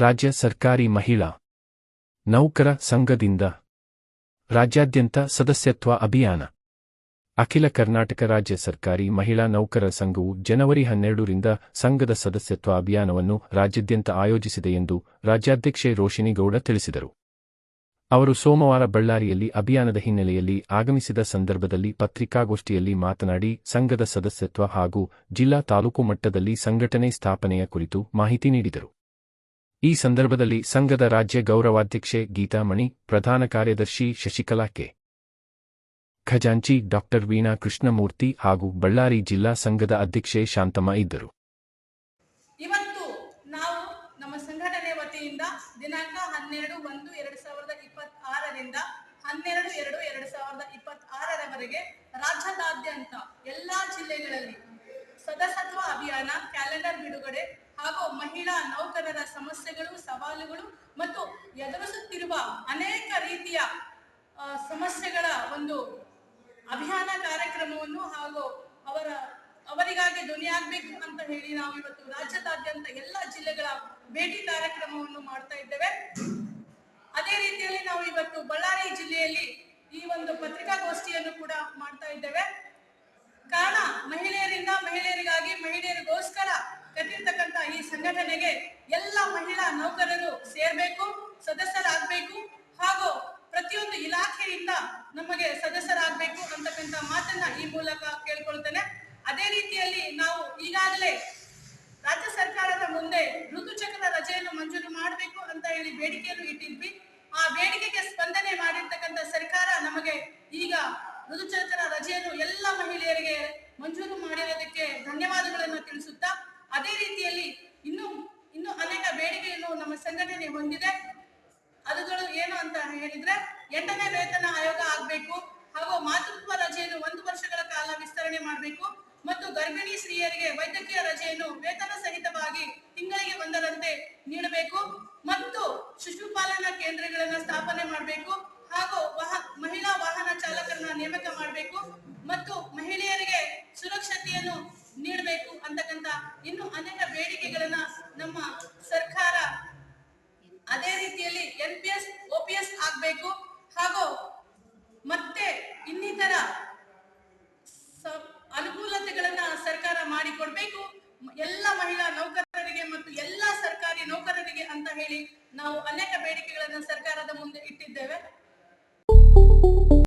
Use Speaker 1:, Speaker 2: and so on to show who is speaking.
Speaker 1: ರಾಜ್ಯ ಸರ್ಕಾರಿ ಮಹಿಳಾ ನೌಕರ ಸಂಘದಿಂದ ರಾಜ್ಯಾದ್ಯಂತ ಸದಸ್ಯತ್ವ ಅಭಿಯಾನ. ಅಖಿಲ ಕರ್ನಾಟಕ ರಾಜ್ಯ ಸರ್ಕಾರಿ ಮಹಿಳಾ ನೌಕರರ ಸಂಘವು ಜನವರಿ ಹನ್ನೆರಡರಿಂದ ಸಂಘದ ಸದಸ್ಯತ್ವ ಅಭಿಯಾನವನ್ನು ರಾಜ್ಯಾದ್ಯಂತ ಆಯೋಜಿಸಿದೆ ಎಂದು ರಾಜ್ಯಾಧ್ಯಕ್ಷೆ ರೋಶಿನಿ ಗೌಡ ತಿಳಿಸಿದರು. ಅವರು ಸೋಮವಾರ ಬಳ್ಳಾರಿಯಲ್ಲಿ ಅಭಿಯಾನದ ಹಿನ್ನೆಲೆಯಲ್ಲಿ ಆಗಮಿಸಿದ ಸಂದರ್ಭದಲ್ಲಿ ಪತ್ರಿಕಾಗೋಷ್ಠಿಯಲ್ಲಿ ಮಾತನಾಡಿ, ಸಂಘದ ಸದಸ್ಯತ್ವ ಹಾಗೂ ಜಿಲ್ಲಾ ತಾಲೂಕು ಮಟ್ಟದಲ್ಲಿ ಸಂಘಟನೆ ಸ್ಥಾಪನೆಯ ಕುರಿತು ಮಾಹಿತಿ ನೀಡಿದರು. ಈ ಸಂದರ್ಭದಲ್ಲಿ ಸಂಘದ ರಾಜ್ಯ ಗೌರವಾಧ್ಯಕ್ಷೆ ಗೀತಾಮಣಿ, ಪ್ರಧಾನ ಕಾರ್ಯದರ್ಶಿ ಶಶಿಕಲಾ ಕೆ. ಖಜಾಂಚಿ, ಡಾಕ್ಟರ್ ವೀಣಾ ಕೃಷ್ಣಮೂರ್ತಿ ಹಾಗೂ ಬಳ್ಳಾರಿ ಜಿಲ್ಲಾ ಸಂಘದ ಅಧ್ಯಕ್ಷೆ ಶಾಂತಮ್ಮ ಇದ್ದರು.
Speaker 2: ಇವತ್ತು ನಾವು ನಮ್ಮ ಸಂಘಟನೆ ವತಿಯಿಂದ ದಿನಾಂಕ ಹನ್ನೆರಡು ಒಂದು ಎರಡು ಸಾವಿರದ ಇಪ್ಪತ್ತಾರರಿಂದ ಹನ್ನೆರಡು ಎರಡು ಎರಡು ಸಾವಿರದ ರಾಜ್ಯದಾದ್ಯಂತ ಎಲ್ಲಾ ಜಿಲ್ಲೆಗಳಲ್ಲಿ ಸದಸ್ಯತ್ವ ಅಭಿಯಾನ, ಕ್ಯಾಲೆಂಡರ್ ಬಿಡುಗಡೆ ಹಾಗೂ ಮಹಿಳಾ ನೌಕರರ ಸಮಸ್ಯೆಗಳು, ಸವಾಲುಗಳು ಮತ್ತು ಎದುರಿಸುತ್ತಿರುವ ಅನೇಕ ರೀತಿಯ ಸಮಸ್ಯೆಗಳ ಒಂದು ಅಭಿಯಾನ ಕಾರ್ಯಕ್ರಮವನ್ನು ಹಾಗೂ ಅವರ, ಅವರಿಗಾಗಿ ಧ್ವನಿಯಾಗಬೇಕು ಅಂತ ಹೇಳಿ ನಾವು ಇವತ್ತು ರಾಜ್ಯದಾದ್ಯಂತ ಎಲ್ಲ ಜಿಲ್ಲೆಗಳ ಭೇಟಿ ಕಾರ್ಯಕ್ರಮವನ್ನು ಮಾಡ್ತಾ ಇದ್ದೇವೆ. ಅದೇ ರೀತಿಯಲ್ಲಿ ನಾವು ಇವತ್ತು ಬಳ್ಳಾರಿ ಜಿಲ್ಲೆಯಲ್ಲಿ ಈ ಒಂದು ಪತ್ರಿಕಾಗೋಷ್ಠಿಯನ್ನು ಕೂಡ ಮಾಡ್ತಾ ಇದ್ದೇವೆ. ಕಾರಣ ಮಹಿಳೆಯರಿಂದ ಸಂಘಟನೆಗೆ ಎಲ್ಲ ಮಹಿಳಾ ನೌಕರರು ಸೇರ್ಬೇಕು, ಸದಸ್ಯರಾಗಬೇಕು ಹಾಗೂ ಪ್ರತಿಯೊಂದು ಇಲಾಖೆಯಿಂದ ನಮಗೆ ಸದಸ್ಯರಾಗಬೇಕು ಅಂತಕ್ಕಂಥ ಮಾತನ್ನ ಈ ಮೂಲಕ ಕೇಳ್ಕೊಳ್ತೇನೆ. ಅದೇ ರೀತಿಯಲ್ಲಿ ನಾವು ಈಗಾಗಲೇ ರಾಜ್ಯ ಸರ್ಕಾರದ ಮುಂದೆ ಋತುಚಕ್ರ ರಜೆಯನ್ನು ಮಂಜೂರು ಮಾಡಬೇಕು ಅಂತ ಹೇಳಿ ಬೇಡಿಕೆಯನ್ನು ಇಟ್ಟಿದ್ವಿ. ಆ ಬೇಡಿಕೆಗೆ ಸ್ಪಂದನೆ ಮಾಡಿರ್ತಕ್ಕಂಥ ಸರ್ಕಾರ ನಮಗೆ ಈಗ ಋತುಚಕ್ರ ರಜೆಯನ್ನು ಎಲ್ಲ ಮಹಿಳೆಯರಿಗೆ ಮಂಜೂರು ಮಾಡಿರೋದಕ್ಕೆ ಧನ್ಯವಾದಗಳನ್ನು ತಿಳಿಸುತ್ತಾ ಅದೇ ರೀತಿಯಲ್ಲಿ ಇನ್ನು ಇನ್ನು ಅನೇಕ ಬೇಡಿಕೆಯನ್ನು ನಮ್ಮ ಸಂಘಟನೆ ಹೊಂದಿದೆ ಅದುಗಳು ಏನು ಅಂತ ಹೇಳಿದ್ರೆ ಎಂಟನೇ ವೇತನ ಆಯೋಗ ಆಗ್ಬೇಕು ಹಾಗೂ ಮಾತೃತ್ವ ರಜೆಯನ್ನು ಒಂದು ವರ್ಷಗಳ ಕಾಲ ವಿಸ್ತರಣೆ ಮಾಡಬೇಕು ಮತ್ತು ಗರ್ಭಿಣಿ ಸ್ತ್ರೀಯರಿಗೆ ವೈದ್ಯಕೀಯ ರಜೆಯನ್ನು ವೇತನ ಸಹಿತವಾಗಿ ತಿಂಗಳಿಗೆ ಒಂದರಂತೆ ನೀಡಬೇಕು ಮತ್ತು ಶಿಶುಪಾಲನಾ ಕೇಂದ್ರಗಳನ್ನ ಸ್ಥಾಪನೆ ಮಾಡಬೇಕು ಹಾಗೂ ಮಹಿಳಾ ವಾಹನ ಚಾಲಕರನ್ನ ನೇಮಕ ಮಾಡಬೇಕು ಮತ್ತು ಮಹಿಳೆಯರಿಗೆ ಸುರಕ್ಷತೆಯನ್ನು ನೀಡಬೇಕು ಅಂತಕ್ಕಂಥ ಇನ್ನು ಅನೇಕ ಬೇಡಿಕೆಗಳನ್ನ ನಮ್ಮ ಸರ್ಕಾರ ಅದೇ ರೀತಿಯಲ್ಲಿ N P S O P S ಆಗ್ಬೇಕು ಹಾಗೂ ಮತ್ತೆ ಇನ್ನಿತರ ಸ- ಅನುಕೂಲತೆಗಳನ್ನ ಸರ್ಕಾರ ಮಾಡಿಕೊಡ್ಬೇಕು ಮ- ಎಲ್ಲ ಮಹಿಳಾ ನೌಕರರಿಗೆ ಮತ್ತು ಎಲ್ಲ ಸರ್ಕಾರಿ ನೌಕರರಿಗೆ ಅಂತ ಹೇಳಿ ನಾವು ಅನೇಕ ಬೇಡಿಕೆಗಳನ್ನು ಸರ್ಕಾರದ ಮುಂದೆ ಇಟ್ಟಿದ್ದೇವೆ.